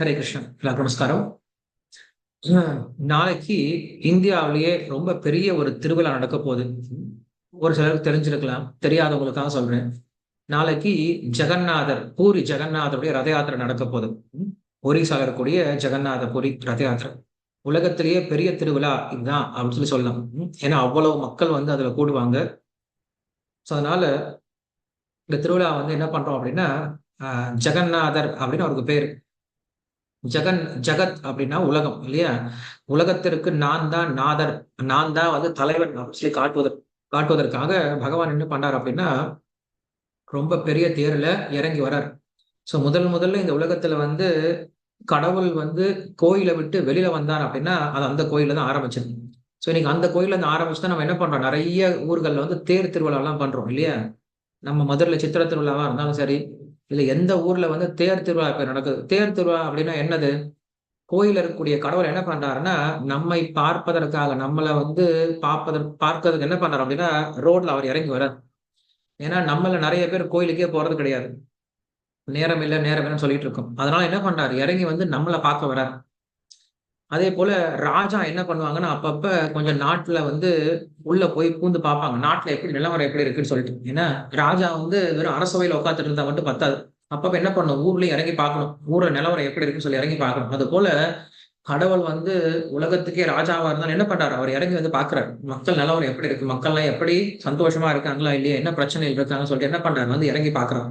ஹரே கிருஷ்ணன். எல்லாருக்கும் நமஸ்காரம். நாளைக்கு இந்தியாவிலேயே ரொம்ப பெரிய ஒரு திருவிழா நடக்க போகுது. ஒரு சிலருக்கு தெரிஞ்சிருக்கலாம். தெரியாதவங்களுக்காக சொல்றேன். நாளைக்கு ஜெகநாதர் பூரி ஜெகநாதருடைய ரத யாத்திரை நடக்க போகுது. ஹம், ஒரிசால இருக்கக்கூடிய ஜெகநாத பூரி ரத யாத்திரை. உலகத்திலேயே பெரிய திருவிழா இதுதான் அப்படின்னு சொல்லி சொல்லலாம். ஏன்னா அவ்வளவு மக்கள் வந்து அதுல கூடுவாங்க. ஸோ அதனால இந்த திருவிழா வந்து என்ன பண்றோம் அப்படின்னா ஜெகநாதர் அப்படின்னு அவருக்கு பேர். ஜெகன் ஜெகத் அப்படின்னா உலகம் இல்லையா? உலகத்திற்கு நான் தான் நாதர் நான் தான் வந்து தலைவன் அப்படின்னு சொல்லி காட்டுவதற்காக பகவான் என்ன பண்ணார் அப்படின்னா ரொம்ப பெரிய தேர்ல இறங்கி வரார். ஸோ முதல் முதல்ல இந்த உலகத்துல வந்து கடவுள் வந்து கோயிலை விட்டு வெளியில வந்தார் அப்படின்னா அது அந்த கோயில தான் ஆரம்பிச்சது ஸோ இன்னைக்கு அந்த கோயில இருந்து ஆரம்பிச்சு தான் நம்ம என்ன பண்றோம்? நிறைய ஊர்களில் வந்து தேர் திருவிழாலாம் பண்றோம் இல்லையா? நம்ம மதுரையில் சித்திர திருவிழாவா இருந்தாலும் சரி இல்லை எந்த ஊர்ல வந்து தேர் திருவிழா இப்போ நடக்குது? தேர் திருவிழா அப்படின்னா என்னது? கோயில் இருக்கக்கூடிய கடவுள் என்ன பண்றாருன்னா நம்மை பார்ப்பதற்காக நம்மளை வந்து பார்ப்பதற்கு பார்க்கறதுக்கு என்ன பண்றாரு அப்படின்னா ரோட்ல அவர் இறங்கி வரார் ஏன்னா நம்மள நிறைய பேர் கோயிலுக்கே போறது கிடையாது. நேரம் இல்லை நேரம் இல்லைன்னு சொல்லிட்டு இருக்கோம். அதனால என்ன பண்றாரு? இறங்கி வந்து நம்மளை பார்க்க வரார் அதே போல ராஜா என்ன பண்ணுவாங்கன்னா அப்பப்ப கொஞ்சம் நாட்டுல வந்து உள்ள போய் பூந்து பார்ப்பாங்க. நாட்டுல எப்படி நிலவரம் எப்படி இருக்குன்னு சொல்லிட்டு. ஏன்னா ராஜா வந்து வெறும் அரசவையில் உட்காந்துட்டு இருந்தா மட்டும் பத்தாது. அப்பப்ப என்ன பண்ணணும்? ஊர்லயும் இறங்கி பார்க்கணும். ஊர்ல நிலவரம் எப்படி இருக்குன்னு சொல்லி இறங்கி பார்க்கணும். அது போல கடவுள் வந்து உலகத்துக்கே ராஜாவா இருந்தாலும் என்ன பண்றாரு? அவர் இறங்கி வந்து பாக்குறாரு மக்கள் நிலவரம் எப்படி இருக்கு? மக்கள்லாம் எப்படி சந்தோஷமா இருக்காங்களா இல்லையா? என்ன பிரச்சனைகள் இருக்காங்கன்னு சொல்லிட்டு என்ன பண்றாரு? வந்து இறங்கி பாக்குறாங்க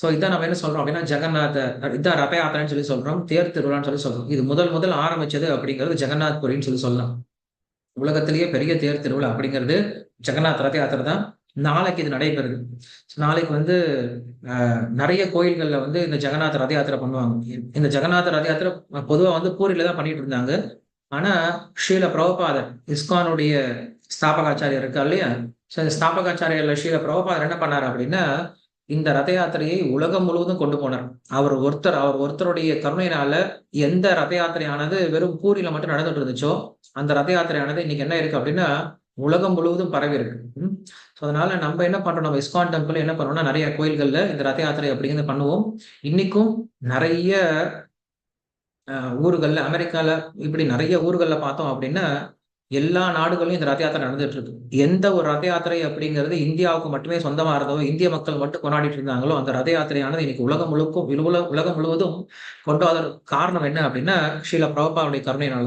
சோ இதான் நம்ம என்ன சொல்றோம். அப்படின்னா ஜெகநாத இதான் ரத யாத்திரைன்னு சொல்லி சொல்றோம். தேர் திருவிழான்னு சொல்லி சொல்றோம். இது முதல் முதல் ஆரம்பிச்சது அப்படிங்கிறது ஜெகநாத் புரின்னு சொல்லி சொல்லலாம். உலகத்திலேயே பெரிய தேர் திருவிழா அப்படிங்கிறது ஜெகநாத் ரத யாத்திரை தான். நாளைக்கு இது நடைபெறுது. நாளைக்கு வந்து நிறைய கோயில்கள்ல வந்து இந்த ஜெகநாத ரத யாத்திரை பண்ணுவாங்க. இந்த ஜெகநாத ரத யாத்திரை பொதுவாக வந்து பூரியில தான் பண்ணிட்டு இருந்தாங்க. ஆனா ஸ்ரீல பிரபுபாதர் இஸ்கானுடைய ஸ்தாபகாச்சாரியர் இருக்கா இல்லையா? ஸோ இந்த ஸ்தாபகாச்சாரியர்ல ஸ்ரீல பிரபுபாதர் என்ன பண்ணாரு அப்படின்னா இந்த ரத யாத்திரையை உலகம் முழுவதும் கொண்டு போனார். அவர் ஒருத்தர் அவர் ஒருத்தருடைய கருணையினால எந்த ரத யாத்திரையானது வெறும் பூரியில மட்டும் நடந்துட்டு இருந்துச்சோ அந்த ரத யாத்திரையானது இன்னைக்கு என்ன இருக்கு அப்படின்னா உலகம் முழுவதும் பரவி இருக்கு. ம். அதனால நம்ம என்ன பண்றோம்? நம்ம இஸ்கான் டெம்பிள் என்ன பண்ணோம்னா நிறைய கோயில்கள்ல இந்த ரத யாத்திரை அப்படிங்கிறது பண்ணுவோம். இன்னைக்கும் நிறைய ஊர்களில் அமெரிக்காவில் அமெரிக்கால இப்படி நிறைய ஊர்களில் பார்த்தோம் அப்படின்னா எல்லா நாடுகளிலும் இந்த ரத யாத்திரை நடந்துட்டு இருக்கு எந்த ஒரு ரத யாத்திரை அப்படிங்கிறது இந்தியாவுக்கு மட்டுமே சொந்தமா இருந்தோ இந்திய மக்கள் மட்டும் கொண்டாடிட்டு இருந்தாங்களோ அந்த ரத யாத்திரையானது இன்னைக்கு உலகம் முழுக்கும் உலகம் முழுவதும் கொண்டாடுறதுக்கு காரணம் என்ன அப்படின்னா ஸ்ரீல பிரபாவுடைய கருணையினால